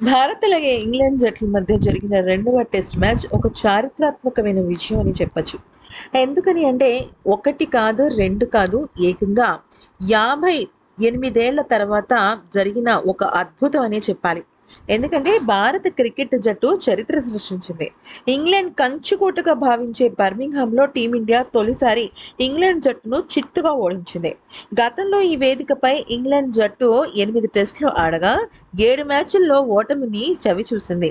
భారత్ అలాగే ఇంగ్లాండ్ జట్ల మధ్య జరిగిన రెండవ టెస్ట్ మ్యాచ్ ఒక చారిత్రాత్మకమైన విజయం అని చెప్పచ్చు. ఎందుకని అంటే ఒకటి కాదు రెండు కాదు ఏకంగా యాభై ఎనిమిదేళ్ళ తర్వాత జరిగిన ఒక అద్భుతం అనే చెప్పాలి. ఎందుకంటే భారత క్రికెట్ జట్టు చరిత్ర సృష్టించింది. ఇంగ్లాండ్ కంచుకోటగా భావించే బర్మింగ్హామ్లో టీమిండియా తొలిసారి ఇంగ్లాండ్ జట్టును చిత్తుగా ఓడించింది. గతంలో ఈ వేదికపై ఇంగ్లాండ్ జట్టు ఎనిమిది టెస్టులు ఆడగా ఏడు మ్యాచ్ల్లో ఓటమిని చవి చూసింది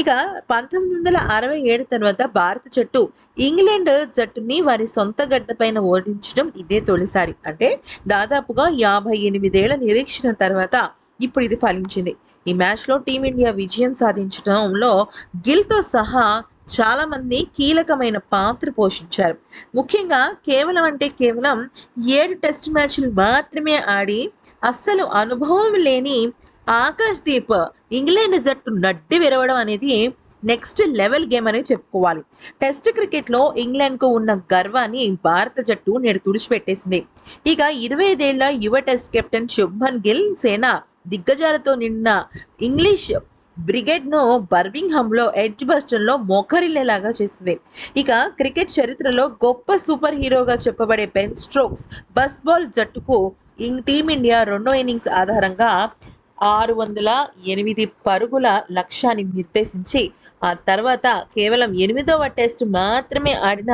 ఇక పంతొమ్మిది వందల అరవై ఏడు తర్వాత భారత జట్టు ఇంగ్లాండ్ జట్టుని వారి సొంత గడ్డపైన ఓడించడం ఇదే తొలిసారి. అంటే దాదాపుగా యాభై ఎనిమిదేళ్ళ నిరీక్షణ తర్వాత ఇప్పుడు ఇది ఫలించింది. ఈ మ్యాచ్లో టీమిండియా విజయం సాధించడంలో గిల్తో సహా చాలామంది కీలకమైన పాత్ర పోషించారు. ముఖ్యంగా కేవలం అంటే కేవలం ఏడు టెస్ట్ మ్యాచ్లు మాత్రమే ఆడి అస్సలు అనుభవం లేని ఆకాష్ దీప్ ఇంగ్లాండ్ జట్టు నడ్డి విరవడం అనేది నెక్స్ట్ లెవెల్ గేమ్ అనేది చెప్పుకోవాలి. టెస్ట్ క్రికెట్లో ఇంగ్లాండ్కు ఉన్న గర్వాన్ని భారత జట్టు నేడు తుడిచిపెట్టేసింది. ఇక ఇరవై ఐదేళ్ళ యువ టెస్ట్ కెప్టెన్ శుభ్మన్ గిల్ సేన దిగ్గజాలతో నిండిన ఇంగ్లీష్ బ్రిగేడ్ను బర్మింగ్హామ్లో ఎడ్జ్ బస్టన్లో మోకరిల్లేలాగా చేసింది. ఇక క్రికెట్ చరిత్రలో గొప్ప సూపర్ హీరోగా చెప్పబడే బెన్ స్ట్రోక్స్ బస్ బాల్ జట్టుకు ఇంగ్ టీమిండియా రెండో ఇన్నింగ్స్ ఆధారంగా ఆరు వందల ఎనిమిది పరుగుల లక్ష్యాన్ని నిర్దేశించి ఆ తర్వాత కేవలం ఎనిమిదవ టెస్ట్ మాత్రమే ఆడిన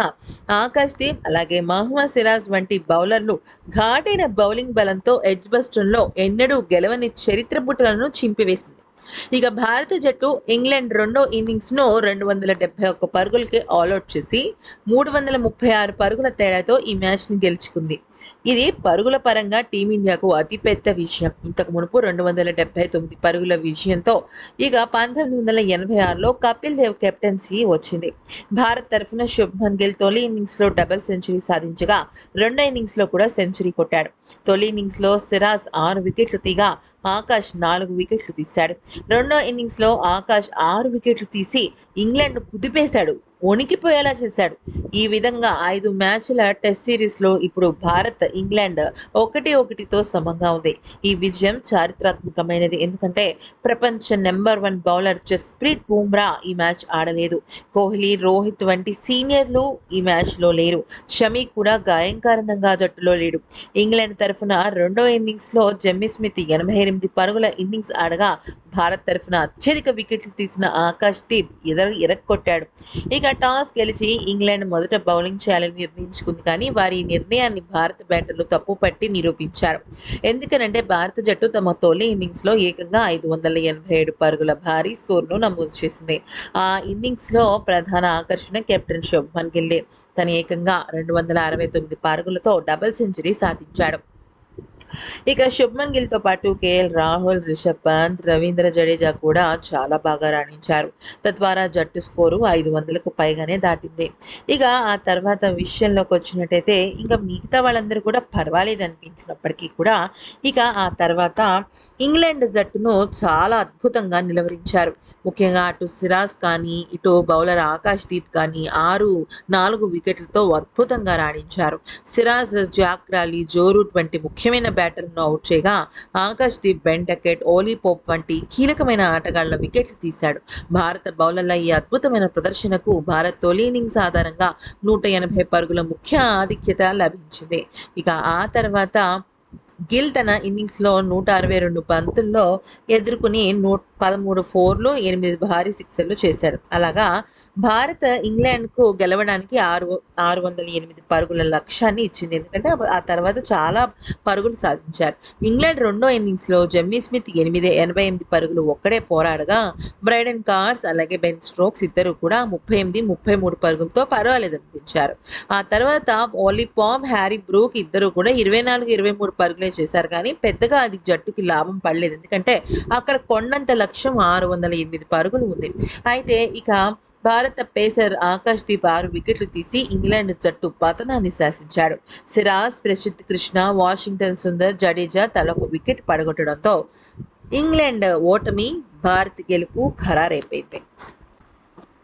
ఆకాష్ దీప్ అలాగే మహమ్మద్ సిరాజ్ వంటి బౌలర్లు ఘాటైన బౌలింగ్ బలంతో ఎడ్జ్బస్టన్లో ఎన్నడూ గెలవని చరిత్ర బుట్టలను చింపివేసింది. ఇక భారత జట్టు ఇంగ్లాండ్ రెండో ఇన్నింగ్స్ను రెండు వందల డెబ్బై ఒక్క పరుగులకి ఆల్అౌట్ చేసి మూడు వందల ముప్పై ఆరు పరుగుల తేడాతో ఈ మ్యాచ్ని గెలుచుకుంది. ఇది పరుగుల పరంగా టీమిండియాకు అతిపెద్ద విజయం. ఇంతకు మునుపు రెండు వందల డెబ్బై తొమ్మిది పరుగుల విజయంతో ఇక పంతొమ్మిది వందల ఎనభై ఆరులో కపిల్ దేవ్ కెప్టెన్సీ వచ్చింది. భారత్ తరఫున శుభ్మన్ గిల్ తొలి ఇన్నింగ్స్లో డబుల్ సెంచరీ సాధించగా రెండో ఇన్నింగ్స్లో కూడా సెంచరీ కొట్టాడు. తొలి ఇన్నింగ్స్లో సిరాజ్ ఆరు వికెట్లు తీగా ఆకాష్ నాలుగు వికెట్లు తీశాడు. రెండో ఇన్నింగ్స్లో ఆకాష్ ఆరు వికెట్లు తీసి ఇంగ్లాండ్ కుదిపేశాడు. వణికిపోయేలా చేశాడు. ఈ విధంగా ఐదు మ్యాచ్ల టెస్ట్ సిరీస్లో ఇప్పుడు భారత్ ఇంగ్లాండ్ ఒకటి ఒకటితో సమంగా ఉంది. ఈ విజయం చారిత్రాత్మకమైనది. ఎందుకంటే ప్రపంచ number one bowler Jasprit Bumrah ఈ మ్యాచ్ ఆడలేదు. కోహ్లీ రోహిత్ వంటి సీనియర్లు ఈ మ్యాచ్లో లేరు. షమీ కూడా గాయం కారణంగా జట్టులో లేడు. ఇంగ్లాండ్ తరఫున రెండో ఇన్నింగ్స్లో జమ్మీ స్మిత్ ఎనభై ఎనిమిది పరుగుల ఇన్నింగ్స్ ఆడగా భారత్ తరఫున అత్యధిక వికెట్లు తీసిన ఆకాష్ దీప్ ఎదర ఎరక్కొట్టాడు ఇక టాస్ గెలిచి ఇంగ్లాండ్ మొదట బౌలింగ్ చేయాలని నిర్ణయించుకుంది. కానీ వారి నిర్ణయాన్ని భారత బ్యాటర్లు తప్పుపట్టి నిరూపించారు. ఎందుకనంటే భారత జట్టు తమ తొలి ఇన్నింగ్స్లో ఏకంగా ఐదు వందల ఎనభై ఏడు పరుగుల భారీ స్కోర్ను నమోదు చేసింది. ఆ ఇన్నింగ్స్లో ప్రధాన ఆకర్షణ కెప్టెన్ శుభ్మన్ గిల్లే. తను ఏకంగా రెండు వందల అరవై తొమ్మిది పరుగులతో డబుల్ సెంచరీ సాధించాడు. ఇక శుభ్మన్ గిల్తో పాటు కేఎల్ రాహుల్ రిషబ్ పంత్ రవీంద్ర జడేజా కూడా చాలా బాగా రాణించారు. తద్వారా జట్టు స్కోరు ఐదు వందలకు పైగానే దాటింది. ఇక ఆ తర్వాత విషయంలోకి వచ్చినట్టయితే ఇంకా మిగతా వాళ్ళందరూ కూడా పర్వాలేదు అనిపించినప్పటికీ కూడా ఇక ఆ తర్వాత ఇంగ్లాండ్ జట్టును చాలా అద్భుతంగా నిలవరించారు. ముఖ్యంగా అటు సిరాజ్ కానీ ఇటు బౌలర్ ఆకాష్ దీప్ కానీ ఆరు నాలుగు వికెట్లతో అద్భుతంగా రాణించారు. సిరాజ్ జాక్ రాలీ జోరూట్ వంటి ముఖ్యమైన బ్యాటర్ను అవుట్ చేయగా Akash Deep Ben Duckett Ollie Pope వంటి కీలకమైన ఆటగాళ్ళ వికెట్లు తీశాడు. భారత బౌలర్ల ఈ అద్భుతమైన ప్రదర్శనకు భారత్ తొలి ఇన్నింగ్స్ ఆధారంగా నూట ఎనభై పరుగుల ముఖ్య ఆధిక్యత లభించింది. ఇక ఆ తర్వాత గిల్ తన ఇన్నింగ్స్లో నూట అరవై రెండు బంతుల్లో ఎదుర్కొని నూట పదమూడు ఫోర్లు ఎనిమిది భారీ సిక్సర్లు చేశాడు. అలాగా భారత్ ఇంగ్లాండ్కు గెలవడానికి ఆరు ఆరు వందల ఎనిమిది పరుగుల లక్ష్యాన్ని ఇచ్చింది. ఎందుకంటే ఆ తర్వాత చాలా పరుగులు సాధించారు. ఇంగ్లాండ్ రెండో ఇన్నింగ్స్లో జమ్మీ స్మిత్ ఎనిమిది ఎనభై ఎనిమిది పరుగులు ఒక్కడే పోరాడగా బ్రైడన్ కార్స్ అలాగే బెన్ స్ట్రోక్స్ ఇద్దరు కూడా ముప్పై ఎనిమిది ముప్పై మూడు పరుగులతో పర్వాలేదు అనిపించారు ఆ తర్వాత ఓలీ పామ్ హ్యారీ బ్రూక్ ఇద్దరు కూడా ఇరవై నాలుగు ఇరవై మూడు పరుగులు చేశారు కానీ పెద్దగా అది జట్టుకి లాభం పడలేదు. ఎందుకంటే అక్కడ కొండంత లక్ష్యం ఆరు వందల ఎనిమిది పరుగులు ఉంది. అయితే ఇక భారత పేసర్ ఆకాష్ దీప్ ఆరు వికెట్లు తీసి ఇంగ్లాండ్ జట్టు పతనాన్ని శాసించాడు. సిరాజ్ ప్రసిద్ధ్ కృష్ణ వాషింగ్టన్ సుందర్ జడేజా తలకు వికెట్ పడగొట్టడంతో ఇంగ్లాండ్ ఓటమి భారత్ గెలుపు ఖరారైపోయింది.